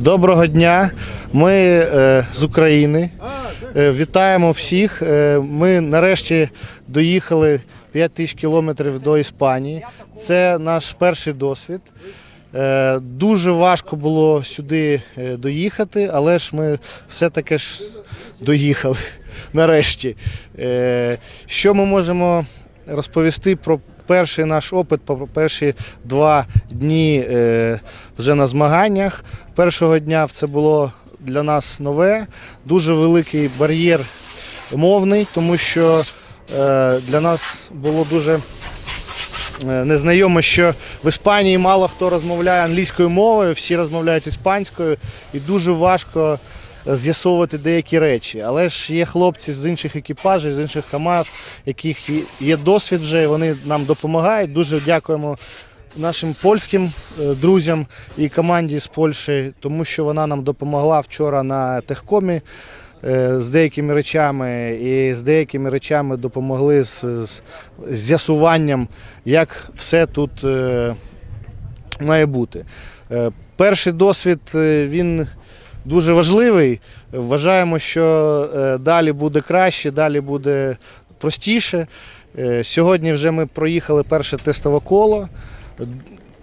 Доброго дня. Ми е, з України. Е, вітаємо всіх. Е, ми нарешті доїхали 5 тисяч кілометрів до Іспанії. Це наш перший досвід. Дуже важко було сюди доїхати, але ж ми все-таки ж доїхали нарешті. Що ми можемо розповісти про перший наш опит, перші два дні е, вже на змаганнях. Першого дня це було для нас нове, дуже великий бар'єр мовний, тому що е, для нас було дуже е, незнайомо, що в Іспанії мало хто розмовляє англійською мовою, всі розмовляють іспанською, і дуже важко з'ясовувати деякі речі. Але ж є хлопці з інших екіпажів, з інших команд, яких є- досвід вже, вони нам допомагають. Дуже дякуємо нашим польським е, друзям і команді з Польщі, тому що вона нам допомогла вчора на техкомі е, з деякими речами, і з деякими речами допомогли з, з з'ясуванням, як все тут е, має бути. Е, Перший досвід е, він дуже важливий. Вважаємо, що е, далі буде краще, далі буде простіше. Е, Сьогодні вже ми проїхали перше тестове коло.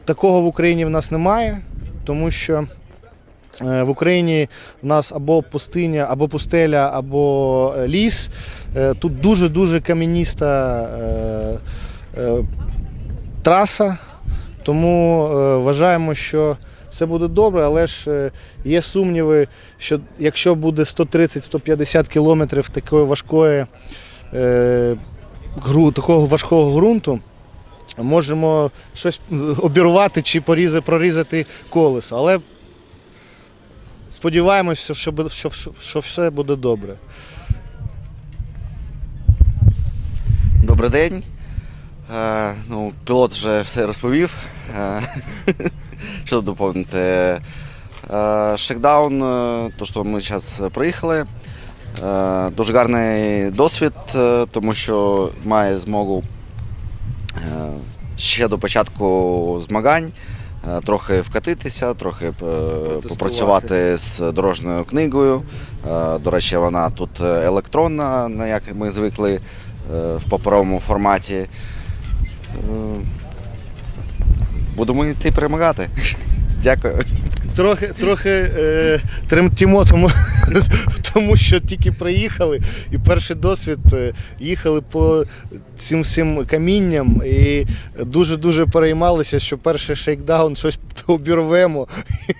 Такого в Україні в нас немає, тому що е, в Україні в нас або пустиня, або пустеля, або ліс. Тут дуже-дуже кам'яніста траса, тому вважаємо, що все буде добре, але ж е, є сумніви, що якщо буде 130-150 кілометрів такої важкої, е, такого важкого ґрунту, можемо щось обірвати чи порізати, прорізати колесо. Але сподіваємося, що, що, що, все буде добре. Добрий день. Е, ну, пілот вже все розповів. Що тут доповнити? Е, шекдаун, е, то, що ми зараз проїхали. Е, дуже гарний досвід, тому що має змогу ще до початку змагань трохи вкатитися, трохи попрацювати з дорожньою книгою. Е, До речі, вона тут е, електронна, на як ми звикли е, в паперовому форматі. Будемо йти перемагати. Дякую. Трохи, трохи е, тремтімо, тому, тому що тільки приїхали і перший досвід е, їхали по цим всім камінням і дуже-дуже переймалися, що перший шейкдаун щось обірвемо і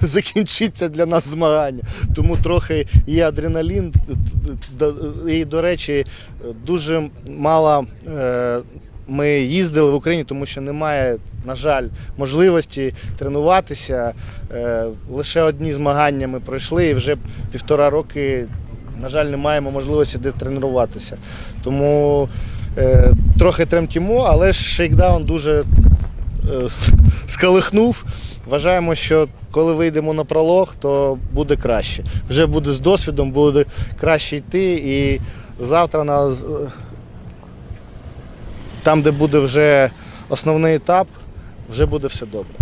закінчиться для нас змагання. Тому трохи є адреналін. І, до речі, дуже мало. Е, ми їздили в Україні, тому що немає, на жаль, можливості тренуватися. Е, Лише одні змагання ми пройшли і вже півтора роки, на жаль, не маємо можливості де тренуватися. Тому е, трохи тремтімо, але шейкдаун дуже е, скалихнув. Вважаємо, що коли вийдемо на пролог, то буде краще. Вже буде з досвідом, буде краще йти. І завтра на там, де буде вже основний етап, вже буде все добре.